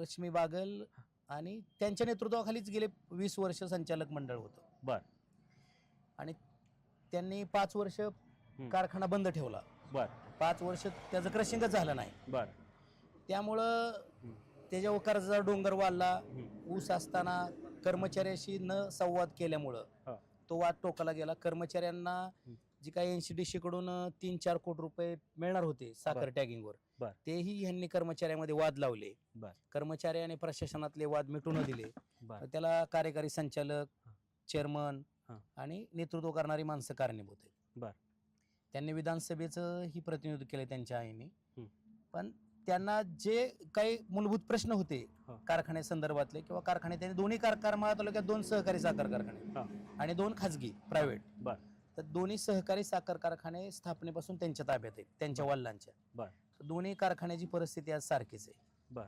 रश्मी बागल आणि त्यांच्या नेतृत्वाखालीच गेले वीस वर्ष संचालक मंडळ होतं. बर. आणि त्यांनी पाच वर्ष कारखाना बंद ठेवला. बर. पाच वर्ष त्याचं क्रशिंगच झालं नाही. बर. त्यामुळं त्याच्यावर कर्जाचा डोंगर वाढला. ऊस असताना कर्मचाऱ्याशी न संवाद केल्यामुळं. तो वाद टोकाला गेला. कर्मचाऱ्यांना जी काही एन सी डी कडून तीन चार कोटी रुपये मिळणार होते साखर बर. टॅगिंगवर. बर. तेही ह्यांनी कर्मचाऱ्यामध्ये वाद लावले. बर. कर्मचारी आणि प्रशासनातले वाद मिटून दिले. बर. त्याला कार्यकारी संचालक हा. चेअरमन हा. आणि नेतृत्व करणारी माणसं कारणीभूत आहेत बर. त्यांनी विधानसभेचं ही प्रतिनिधित्व केलं त्यांच्या आईने. हं. पण त्यांना जे काही मूलभूत प्रश्न होते हा. कारखान्यासंदर्भातले किंवा कारखाने त्यांनी दोन्ही कार करमाळा तालुक्यात दोन सहकारी साखर कारखाने आणि दोन खाजगी प्रायव्हेट बर. तर दोन्ही सहकारी साखर कारखाने स्थापनेपासून त्यांच्या ताब्यात आहेत त्यांच्या वडिलांच्या. बर. दोन्ही कारखान्याची परिस्थिती आज सारखीच आहे. बर.